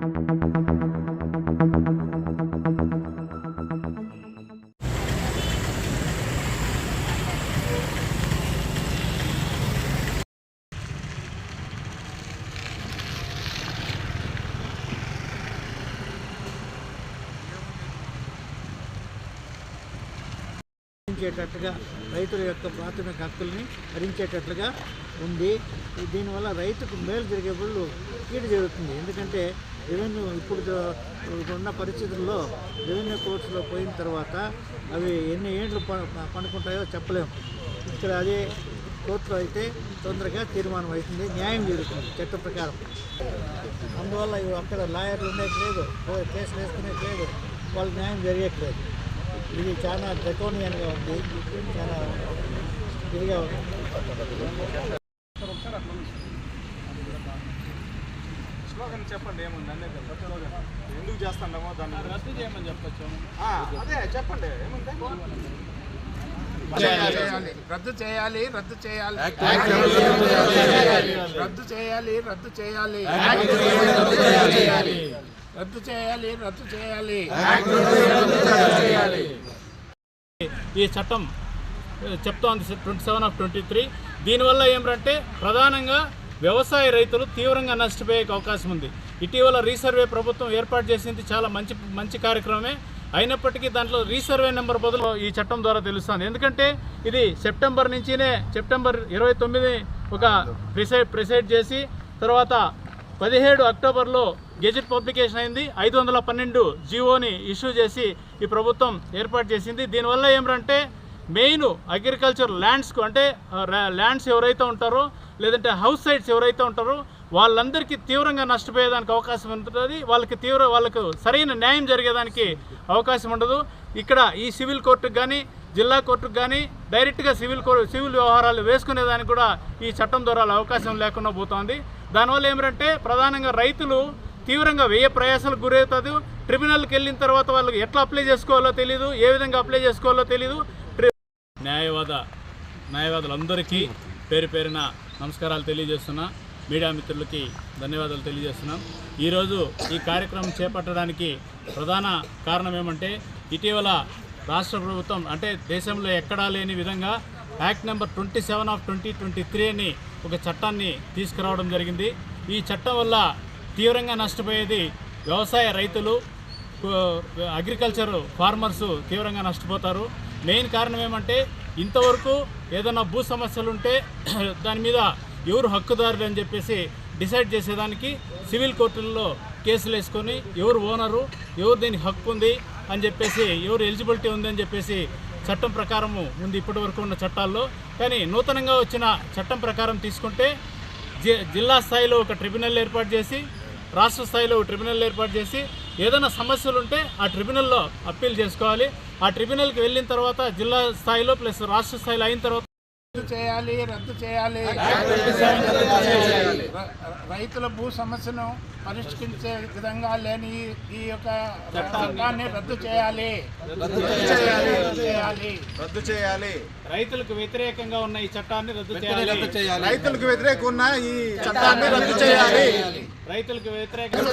Thank you. హరించేటట్లుగా రైతుల యొక్క ప్రాథమిక హక్కుల్ని హరించేటట్లుగా ఉంది. దీనివల్ల రైతుకు మేలు జరిగే బదులు కీడు జరుగుతుంది. ఎందుకంటే రెవెన్యూ ఇప్పుడు ఉన్న పరిస్థితుల్లో రెవెన్యూ కోర్ట్స్లో పోయిన తర్వాత అవి ఎన్ని ఏండ్లు ప- పనుకుంటాయో చెప్పలేము ఇక్కడ అదే కోర్టులో అయితే తొందరగా తీర్మానం అవుతుంది న్యాయం జరుగుతుంది చట్ట ప్రకారం. అందువల్ల ఇవి అక్కడ లాయర్లు ఉండేట్లేదు కేసులు వేసుకునేట్లేదు వాళ్ళకి న్యాయం జరిగేట్లేదు. ఇది చాలా డ్రకోనియన్గా ఉంది. చాలా ఇదిగా ఉంది. స్లోగన్ చెప్పండి ఏముంది? అన్నీ చెప్పండి. స్లోగన్ ఎందుకు చేస్తున్నామో దాన్ని రద్దు చేయమని చెప్పచ్చు. అదే చెప్పండి. ఏముంది? రద్దు చేయాలి. రద్దు చేయాలి రద్దు చేయాలి. రద్దు చేయాలి. రద్దు చేయాలి రద్దు చేయాలి. ఈ చట్టం చెప్తోంది twenty seven of twenty three. దీనివల్ల ఏమిటంటే ప్రధానంగా వ్యవసాయ రైతులు తీవ్రంగా నష్టపోయే అవకాశం ఉంది. ఇటీవల రీసర్వే ప్రభుత్వం ఏర్పాటు చేసింది చాలా మంచి మంచి కార్యక్రమమే. అయినప్పటికీ దాంట్లో రీసర్వే నెంబర్ బదులు ఈ చట్టం ద్వారా తెలుస్తుంది. ఎందుకంటే ఇది సెప్టెంబర్ నుంచినే సెప్టెంబర్ ఇరవై తొమ్మిది ఒక ప్రిసైడ్ ప్రిసైడ్ చేసి తర్వాత పదిహేడు అక్టోబర్లో గెజెట్ పబ్లికేషన్ అయింది. ఐదు వందల పన్నెండు జీవోని ఇష్యూ చేసి ఈ ప్రభుత్వం ఏర్పాటు చేసింది. దీనివల్ల ఏమిటంటే మెయిన్ అగ్రికల్చర్ ల్యాండ్స్కు అంటే ల్యాండ్స్ ఎవరైతే ఉంటారో లేదంటే హౌస్ సైట్స్ ఎవరైతే ఉంటారో వాళ్ళందరికీ తీవ్రంగా నష్టపోయేదానికి అవకాశం ఉంటుంది. వాళ్ళకి తీవ్ర వాళ్ళకు సరైన న్యాయం జరిగేదానికి అవకాశం ఉండదు. ఇక్కడ ఈ సివిల్ కోర్టుకు కానీ జిల్లా కోర్టుకు కానీ డైరెక్ట్గా సివిల్ కోర్టు సివిల్ వ్యవహారాలు వేసుకునేదానికి కూడా ఈ చట్టం ద్వారా అవకాశం లేకుండా పోతోంది. దానివల్ల ఏమిటంటే ప్రధానంగా రైతులు తీవ్రంగా వ్యయ ప్రయాసాలకు గురవుతుంది ట్రిబ్యునల్కి వెళ్ళిన తర్వాత వాళ్ళకి ఎట్లా అప్లై చేసుకోవాలో తెలియదు ఏ విధంగా అప్లై చేసుకోవాలో తెలియదు న్యాయవాద న్యాయవాదులందరికీ పేరు పేరిన నమస్కారాలు తెలియజేస్తున్నా. మీడియా మిత్రులకి ధన్యవాదాలు తెలియజేస్తున్నాం. ఈరోజు ఈ కార్యక్రమం చేపట్టడానికి ప్రధాన కారణం ఏమంటే ఇటీవల రాష్ట్ర ప్రభుత్వం అంటే దేశంలో ఎక్కడా లేని విధంగా act number twenty seven of twenty twenty three అని ఒక చట్టాన్ని తీసుకురావడం జరిగింది. ఈ చట్టం వల్ల తీవ్రంగా నష్టపోయేది వ్యవసాయ రైతులు అగ్రికల్చర్ ఫార్మర్స్ తీవ్రంగా నష్టపోతారు. మెయిన్ కారణం ఏమంటే ఇంతవరకు ఏదైనా భూ సమస్యలు ఉంటే దాని మీద ఎవరు హక్కుదారులు అని చెప్పేసి డిసైడ్ చేసేదానికి సివిల్ కోర్టుల్లో కేసులు వేసుకొని ఎవరు ఓనరు ఎవరు దీనికి హక్కు ఉంది అని చెప్పేసి ఎవరు ఎలిజిబిలిటీ ఉంది అని చెప్పేసి చట్టం ప్రకారము ఉంది ఇప్పటి వరకు ఉన్న చట్టాల్లో. కానీ నూతనంగా వచ్చిన చట్టం ప్రకారం తీసుకుంటే జి- జిల్లా స్థాయిలో ఒక ట్రిబ్యునల్ ఏర్పాటు చేసి రాష్ట్ర స్థాయిలో ఒక ట్రిబ్యునల్ ఏర్పాటు చేసి ఏదైనా సమస్యలు ఉంటే ఆ ట్రిబ్యునల్లో అప్పీల్ చేసుకోవాలి. ఆ ట్రిబ్యునల్కి వెళ్ళిన తర్వాత జిల్లా స్థాయిలో ప్లస్ రాష్ట్ర స్థాయిలో అయిన తర్వాత రద్దు చేయాలి రద్దు చేయాలి. రైతుల భూ సమస్యను పరిష్కరించే విధంగా లేని ఈ- యొక్క చట్టాన్ని రద్దు చేయాలి. రద్దు చేయాలి. రద్దు చేయాలి. రద్దు చేయాలి రైతులకు వ్యతిరేకంగా ఉన్న ఈ చట్టాన్ని రద్దు చేయాలి. రైతులకు వ్యతిరేక ఉన్న ఈ చట్టాన్ని రద్దు చేయాలి. రైతులకు వ్యతిరేకంగా